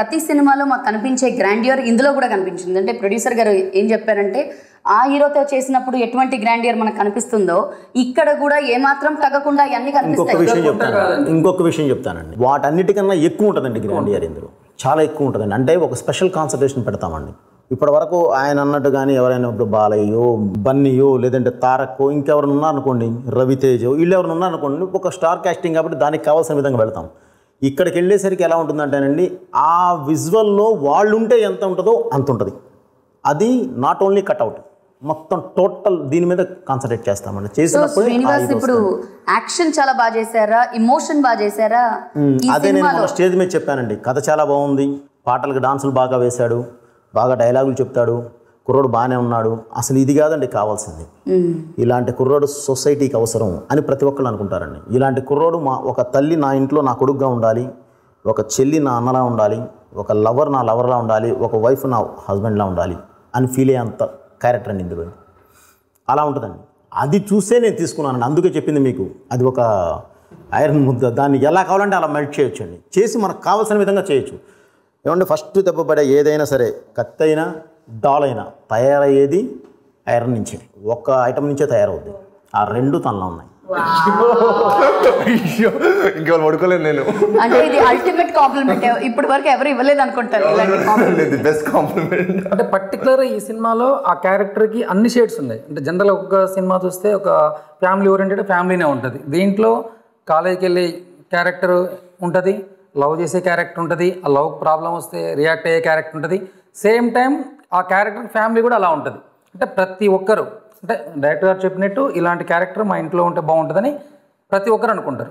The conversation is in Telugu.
ప్రతి సినిమాలో మాకు కనిపించే గ్రాండియర్ ఇందులో కూడా కనిపించింది. అంటే ప్రొడ్యూసర్ గారు ఏం చెప్పారంటే ఆ హీరోతో చేసినప్పుడు ఎటువంటి గ్రాండియర్ మనకు కనిపిస్తుందో ఇక్కడ కూడా ఏమాత్రం తగ్గకుండా అన్ని ఇంకొక కనిపిస్తాయి విషయం చెప్తాను ఇంకొక విషయం చెప్తానండి. వాటన్నిటికన్నా ఎక్కువ ఉంటుందండి గ్రాండ్ ఇయర్ ఇందులో. చాలా ఎక్కువ ఉంటుందండి. అంటే ఒక స్పెషల్ కాన్సన్ట్రేషన్ పెడతామండి. ఇప్పటి వరకు ఆయన అన్నట్టు కానీ ఎవరైనా ఇప్పుడు బాలయ్యో బన్నీయో లేదంటే తారక్కో ఇంకెవరైనా ఉన్నారనుకోండి రవితేజో వీళ్ళు ఎవరైనా ఉన్నారనుకోండి ఒక స్టార్ కాస్టింగ్ కాబట్టి దానికి కావాల్సిన విధంగా వెళ్తాం. ఇక్కడికి వెళ్ళేసరికి ఎలా ఉంటుందంటేనండి ఆ విజువల్లో వాళ్ళు ఉంటే ఎంత ఉంటుందో అంత ఉంటుంది. అది నాట్ ఓన్లీ కట్అవుట్ మొత్తం టోటల్ దీని మీద కాన్సన్ట్రేట్ చేస్తామండి. చేసినప్పుడు ఇప్పుడు యాక్షన్ చాలా బాగా చేశారా? ఇమోషన్ బాగా చేశారా? అదే నేను స్టేజ్ మీద చెప్పానండి కథ చాలా బాగుంది పాటలకు డాన్సులు బాగా వేశాడు బాగా డైలాగులు చెప్తాడు కుర్రోడు బాగానే ఉన్నాడు. అసలు ఇది కాదండి కావాల్సింది. ఇలాంటి కుర్రోడు సొసైటీకి అవసరం అని ప్రతి ఒక్కళ్ళు అనుకుంటారండి. ఇలాంటి కుర్రోడు మా ఒక తల్లి నా ఇంట్లో నా కొడుకుగా ఉండాలి ఒక చెల్లి నా అన్నలా ఉండాలి ఒక లవర్ నా లవర్లా ఉండాలి ఒక వైఫ్ నా హస్బెండ్లా ఉండాలి అని ఫీల్ అయ్యేంత క్యారెక్టర్ అండి ఇందులో. అలా ఉంటుందండి. అది చూసే నేను తీసుకున్నానండి. అందుకే చెప్పింది మీకు. అది ఒక ఐరన్ ముద్ద. దాన్ని ఎలా కావాలంటే అలా మెల్ట్ చేయొచ్చు అండి చేసి మనకు కావాల్సిన విధంగా చేయొచ్చు. ఏమంటే ఫస్ట్ దెబ్బపడే ఏదైనా సరే కత్తి అయినా డాల్ అయినా తయారయ్యేది ఐరన్ నుంచే. ఒక్క ఐటమ్ నుంచే తయారవుద్ది. ఆ రెండు తనలో ఉన్నాయి. ఇంకెవరు పడుకోలేదు నేను. అంటే ఇది అల్టిమేట్ కాంప్లిమెంట్ ఇప్పటి వరకు ఎవరు ఇవ్వలేదు అనుకుంటారు. ఇలాంటి compliment. బెస్ట్ కాంప్లిమెంట్ అంటే పర్టికులర్ ఈ సినిమాలో ఆ క్యారెక్టర్కి అన్ని షేడ్స్ ఉన్నాయి. అంటే జనరల్ ఒక సినిమా చూస్తే ఒక ఫ్యామిలీ ఓరియంటెడ్ ఫ్యామిలీనే ఉంటుంది. దీంట్లో కాలేజీకి వెళ్ళే క్యారెక్టర్ ఉంటుంది లవ్ చేసే క్యారెక్టర్ ఉంటుంది ఆ లవ్ ప్రాబ్లం వస్తే రియాక్ట్ అయ్యే క్యారెక్టర్ ఉంటుంది. సేమ్ టైం ఆ క్యారెక్టర్ ఫ్యామిలీ కూడా అలా ఉంటుంది. అంటే ప్రతి ఒక్కరు అంటే డైరెక్టర్ గారు చెప్పినట్టు ఇలాంటి క్యారెక్టర్ మా ఇంట్లో ఉంటే బాగుంటుందని ప్రతి ఒక్కరు అనుకుంటారు.